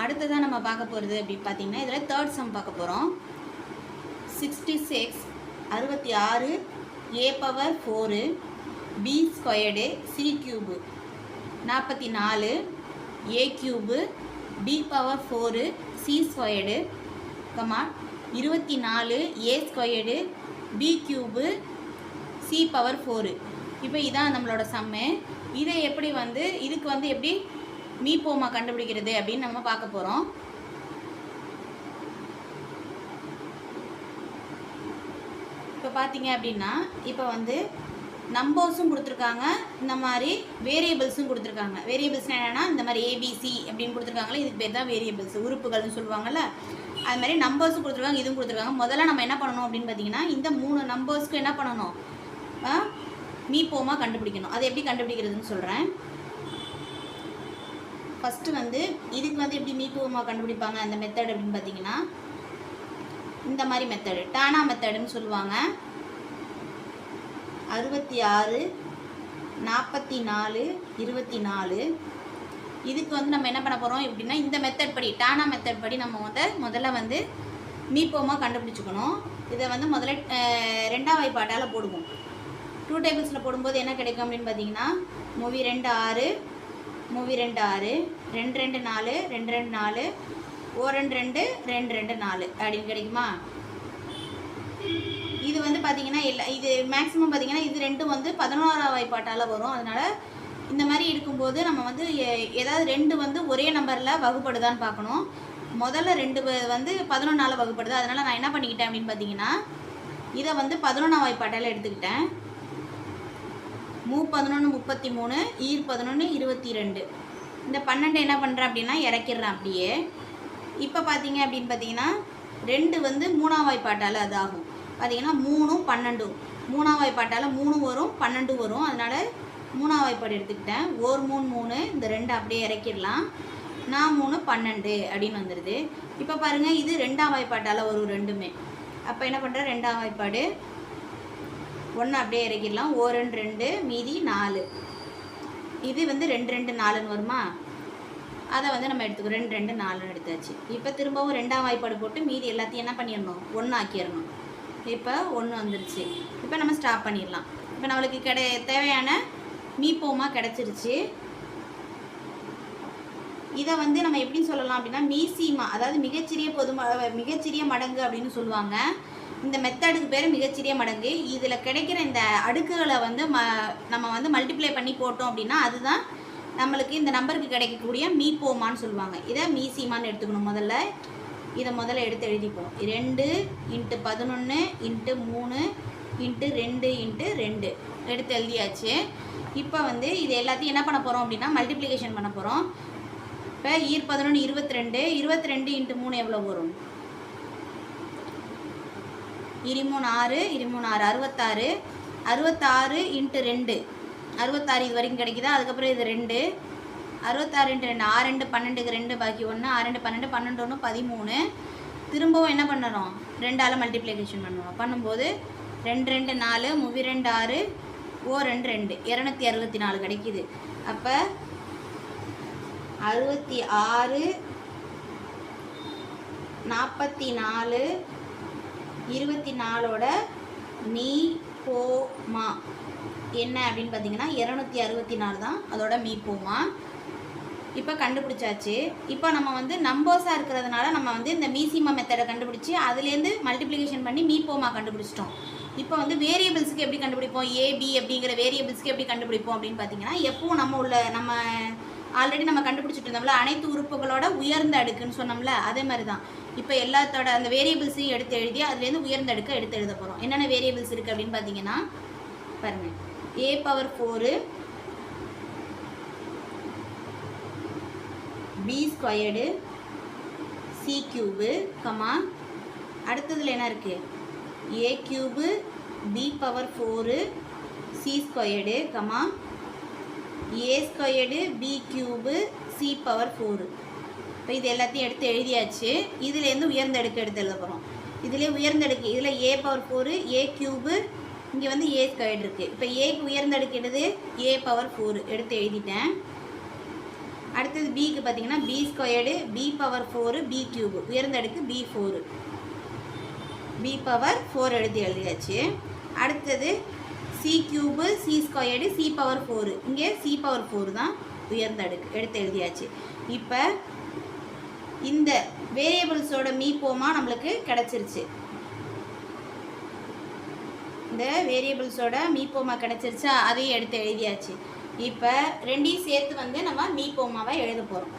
அடுத்ததாக நம்ம பார்க்க போகிறது அப்படின்னு பார்த்தீங்கன்னா இதில் தேர்ட் சம் பார்க்க போகிறோம் சிக்ஸ்டி சிக்ஸ் அறுபத்தி ஆறு A power four B squared C cube நாற்பத்தி நாலு A cube B power four C squared comma இருபத்தி நாலு A squared B cube C power four இப்போ இதான் நம்மளோட சம்மு இதை எப்படி வந்து இதுக்கு வந்து எப்படி மீப்போமா கண்டுபிடிக்கிறது அப்படின்னு நம்ம பார்க்க போகிறோம் இப்போ பார்த்தீங்க அப்படின்னா இப்போ வந்து நம்பர்ஸும் கொடுத்துருக்காங்க. இந்த மாதிரி வேரியபிள்ஸும் கொடுத்துருக்காங்க. வேரியபிள்ஸ் என்னென்னா இந்த மாதிரி ஏபிசி அப்படின்னு கொடுத்துருக்காங்களே இதுக்கு பேர் தான் வேரியபிள்ஸ் உறுப்புகள்னு சொல்லுவாங்கல்ல அது மாதிரி நம்பர்ஸும் கொடுத்துருக்காங்க இதுவும் கொடுத்துருக்காங்க. முதல்ல நம்ம என்ன பண்ணணும் அப்படின்னு பார்த்தீங்கன்னா இந்த மூணு நம்பர்ஸ்க்கு என்ன பண்ணணும்? மீப்போமா கண்டுபிடிக்கணும். அதை எப்படி கண்டுபிடிக்கிறதுன்னு சொல்கிறேன் ஃபஸ்ட்டு வந்து இதுக்கு வந்து எப்படி மீட்டுவமாக கண்டுபிடிப்பாங்க? அந்த மெத்தட் அப்படின்னு பார்த்தீங்கன்னா இந்த மாதிரி மெத்தடு டானா மெத்தடுன்னு சொல்லுவாங்க. அறுபத்தி ஆறு நாற்பத்தி நாலு இருபத்தி நாலு இதுக்கு வந்து நம்ம என்ன பண்ண போகிறோம் எப்படின்னா இந்த மெத்தட் படி டானா மெத்தட் படி நம்ம வந்து முதல்ல வந்து மீப்போமாக கண்டுபிடிச்சிக்கணும். இதை வந்து முதல்ல ரெண்டாம் வாய்ப்பாட்டால் போடுவோம். டூ டேபிள்ஸில் போடும்போது என்ன கிடைக்கும் அப்படின்னு பார்த்தீங்கன்னா மூவி ரெண்டு ஆறு மூவி ரெண்டு ஆறு ரெண்டு ரெண்டு நாலு ரெண்டு ரெண்டு நாலு ஓ ரெண்டு ரெண்டு ரெண்டு ரெண்டு நாலு. அப்படின்னு கிடைக்குமா? இது வந்து பார்த்தீங்கன்னா இல்லை இது மேக்ஸிமம் பார்த்தீங்கன்னா இது ரெண்டும் வந்து பதினோராம் வாய்ப்பாட்டால் வரும். அதனால் இந்த மாதிரி இருக்கும்போது நம்ம வந்து எ- ஏதாவது ரெண்டு வந்து ஒரே நம்பரில் வகுப்படுதான்னு பார்க்கணும். முதல்ல ரெண்டு வந்து பதினொன்றால் வகுப்படுது. அதனால் நான் என்ன பண்ணிக்கிட்டேன் அப்படின்னு பார்த்தீங்கன்னா இதை வந்து பதினொன்றாம் வாய்ப்பாட்டால் எடுத்துக்கிட்டேன். மூ பதினொன்று முப்பத்தி மூணு ஈர் பதினொன்று இருபத்தி ரெண்டு இந்த பன்னெண்டு என்ன பண்ணுறேன் அப்படின்னா இறக்கிடுறேன் அப்படியே. இப்போ பார்த்தீங்க அப்படின்னு பார்த்தீங்கன்னா ரெண்டு வந்து மூணாம் வாய்ப்பாட்டால் அது ஆகும் பார்த்தீங்கன்னா மூணும் பன்னெண்டும். மூணாம் வாய்ப்பாட்டால் மூணு வரும் பன்னெண்டு வரும். அதனால் மூணாம் வாய்ப்பாடு எடுத்துக்கிட்டேன். ஓர் மூணு மூணு இந்த ரெண்டு அப்படியே இறக்கிடலாம். நான் மூணு பன்னெண்டு அப்படின்னு வந்துடுது இப்போ பாருங்கள் இது ரெண்டாம் வாய்ப்பாட்டால் வரும் ரெண்டுமே. அப்போ என்ன பண்ணுறேன் ரெண்டாம் வாய்ப்பாடு. ஒன்று அப்படியே இறக்கிடலாம். ஓ ரெண்டு ரெண்டு மீதி நாலு. இது வந்து ரெண்டு ரெண்டு நாலுன்னு வருமா? அதை வந்து நம்ம எடுத்துக்கோ ரெண்டு ரெண்டு நாலுன்னு எடுத்தாச்சு. இப்போ திரும்பவும் ரெண்டாம் வாய்ப்பாடு போட்டு மீதி எல்லாத்தையும் என்ன பண்ணிடணும்? ஒன்று ஆக்கிடணும். இப்போ ஒன்று வந்துருச்சு. இப்போ நம்ம ஸ்டாப் பண்ணிடலாம். இப்போ நம்மளுக்கு கிடை தேவையான மீப்போமா கிடச்சிருச்சு. இதை வந்து நம்ம எப்படி சொல்லலாம் அப்படின்னா மீசிமா அதாவது மிகச்சிறிய பொது மிகச்சிறிய மடங்கு அப்படின்னு சொல்லுவாங்க. இந்த மெத்தடுக்கு பேர் மிகச்சிறிய மடங்கு. இதில் கிடைக்கிற இந்த அடுக்குகளை வந்து ம நம்ம வந்து மல்டிப்ளை பண்ணி போட்டோம் அப்படின்னா அதுதான் நம்மளுக்கு இந்த நம்பருக்கு கிடைக்கக்கூடிய மீப்போமான்னு சொல்லுவாங்க. இதை மீசிமான்னு எடுத்துக்கணும் முதல்ல. இதை முதல்ல எடுத்து எழுதிப்போம். ரெண்டு இன்ட்டு பதினொன்று இன்ட்டு மூணு இன்ட்டு ரெண்டு இன்ட்டு ரெண்டு. எடுத்து எழுதியாச்சு. இப்போ வந்து இது எல்லாத்தையும் என்ன பண்ண போகிறோம் அப்படின்னா மல்டிப்ளிகேஷன் பண்ண போகிறோம் இப்போ ஈர் பதினொன்று இருபத்தி ரெண்டு. இருபத்தி ரெண்டு இன்ட்டு மூணு எவ்வளோ வரும்? இருமூணு ஆறு இருமூணு ஆறு அறுபத்தாறு அறுபத்தாறு இன்ட்டு ரெண்டு. அறுபத்தாறு இது வரைக்கும் கிடைக்குதா? அதுக்கப்புறம் இது ரெண்டு. அறுபத்தாறு இன்ட்டு ரெண்டு ஆறு ரெண்டு பன்னெண்டுக்கு ரெண்டு பாக்கி ஒன்று ஆறு ரெண்டு பன்னெண்டு பன்னெண்டு ஒன்று பதிமூணு. திரும்பவும் என்ன பண்ணுறோம்? ரெண்டால் மல்டிப்ளிகேஷன் பண்ணுவோம் பண்ணும்போது ரெண்டு ரெண்டு நாலு முவி ரெண்டு ஆறு ஓ ரெண்டு ரெண்டு. இரநூத்தி அறுபத்தி நாலு கிடைக்குது. அப்போ அறுபத்தி ஆறு நாற்பத்தி நாலு இருபத்தி நாலோட நீ போமா என்ன அப்படின்னு பார்த்தீங்கன்னா இரநூத்தி அறுபத்தி நாலு தான் அதோட மீ. போமா இப்போ கண்டுபிடிச்சாச்சு. இப்போ நம்ம வந்து நம்பர்ஸாக இருக்கிறதுனால நம்ம வந்து இந்த மீசிமா மெத்தடை கண்டுபிடிச்சி அதுலேருந்து மல்டிப்ளிகேஷன் பண்ணி மீ போமா கண்டுபிடிச்சிட்டோம். இப்போ வந்து வேரியபிள்ஸுக்கு எப்படி கண்டுபிடிப்போம்? ஏபி அப்படிங்கிற வேரியபிள்ஸ்க்கு எப்படி கண்டுபிடிப்போம் அப்படின்னு பார்த்தீங்கன்னா எப்பவும் நம்ம உள்ள நம்ம ஆல்ரெடி நம்ம கண்டுபிடிச்சிட்டு இருந்தோம்ல அனைத்து உறுப்புகளோட உயர்ந்த அடுக்குன்னு சொன்னோம்ல அதே மாதிரி தான் இப்போ எல்லாத்தோட அந்த வேரியபிள்ஸையும் எடுத்து எழுதி அதுலேருந்து உயர்ந்த அடுக்கை எடுத்து எழுத போகிறோம் என்னென்ன வேரியபிள்ஸ் இருக்குது அப்படின்னு பார்த்தீங்கன்னா பாருங்கள் A power four B squared C cube comma அடுத்ததில் என்ன இருக்குது A cube B power four C squared comma A squared B cube C power four இப்போ இது எல்லாத்தையும் எடுத்து எழுதியாச்சு. இதுலேருந்து உயர்ந்த அடுக்கு எடுத்து எழுத போகிறோம் இதிலே உயர்ந்த அடுக்கு இதில் A power four A cube இங்கே வந்து ஏ ஸ்கொயர்டு இருக்குது இப்போ ஏக்கு உயர்ந்த அடுக்கு என்னது? ஏ பவர் ஃபோரு எடுத்து எழுதிட்டேன். அடுத்தது பிக்கு பார்த்தீங்கன்னா B squared B power four B cube உயர்ந்த அடுக்கு B four B power four எடுத்து எழுதியாச்சு. அடுத்தது C cube C squared C power four இங்கே சி பவர் ஃபோர் தான் உயர்ந்த அடுக்கு. எடுத்து எழுதியாச்சு. இப்போ இந்த வேரியபிள்ஸோட மீப்போமா நம்மளுக்கு கிடச்சிருச்சு. இந்த வேரியபிள்ஸோட மீப்போமா கிடச்சிருச்சா? அதையும் எடுத்து எழுதியாச்சு. இப்போ ரெண்டையும் சேர்த்து வந்து நம்ம மீப்போமாவை எழுத போகிறோம்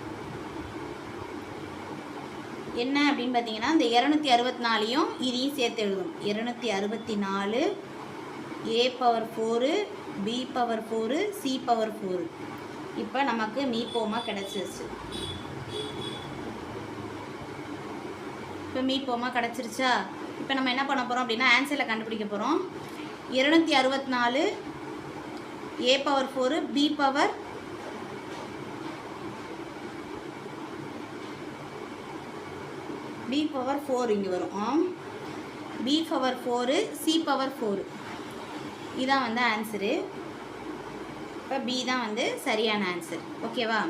என்ன அப்படின்னு பார்த்தீங்கன்னா இந்த இரநூத்தி அறுபத்தி நாலையும் இதையும் சேர்த்து எழுதணும். இரநூத்தி அறுபத்தி நாலு A power four B power four C power four இப்போ நமக்கு மீப்போமா கிடச்சிருச்சு. இப்போ மீப்போமா கிடச்சிருச்சா? இப்போ நம்ம என்ன பண்ண போகிறோம் அப்படின்னா ஆன்சரில் கண்டுபிடிக்க போகிறோம் இருநூத்தி அறுபத்தி நாலு A power four B power B power four இங்கே வரும். B power four C power four இதான் வந்து ஆன்சரு இப்போ பி தான் வந்து சரியான ஆன்சர் ஓகேவா